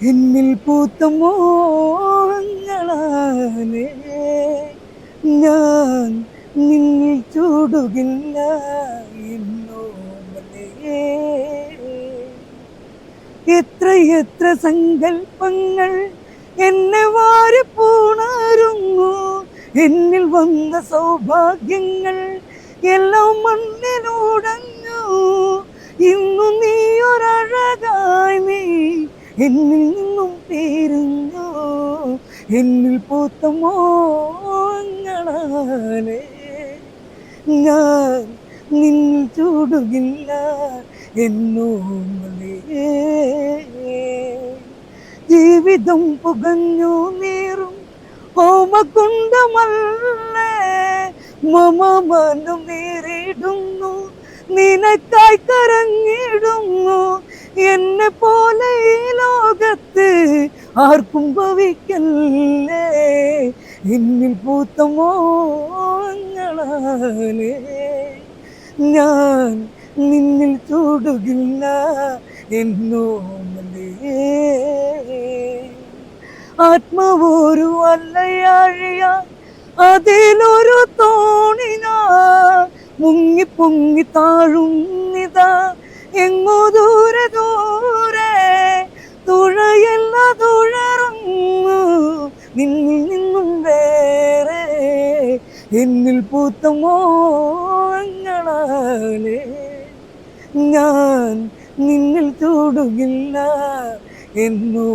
എന്നിൽ പൂത്ത മോഹങ്ങളാലേ. ഞാൻ നിന്നിൽ ചൂടുകില്ല എന്നോമലേ എത്ര എത്ര സങ്കൽപ്പങ്ങൾ എന്നെ വാരി പൂണാരുന്നു എന്നിൽ വന്ന സൗഭാഗ്യങ്ങൾ എല്ലാം മണ്ണിനോടഞ്ഞു ഇന്നു നീ എന്നിൽ നിന്നും പേരുന്നോ. എന്നിൽ പൂത്ത ഞാൻ നിന്നിൽ ചൂടുകില്ല എന്നോമലേ ജീവിതം പുകഞ്ഞു നേറും ഹോമകുണ്ടമല്ലേ മമ മനം നേരിടുന്നു നിനക്കായി കരഞ്ഞിടുന്നു. എന്നെ ലോകത്ത് ആർക്കും ഭവിക്കല്ലേ? എന്നിൽ പൂത്ത മോങ്ങളാലേ ഞാൻ നിന്നിൽ ചൂടുകില്ല എന്നോമലേ ആത്മാവൊരു അല്ലയാഴിയ അതിലൊരു തോണിന. മുങ്ങി പൊങ്ങി താഴുന്നിതാ എങ്ങോ ദൂരെ ദൂരെ നിന്നിൽ നിന്നും വേറെ എന്നിൽ പൂത്ത മോങ്ങളാലേ ഞാൻ നിന്നിൽ തൊടുകില്ല എന്നോ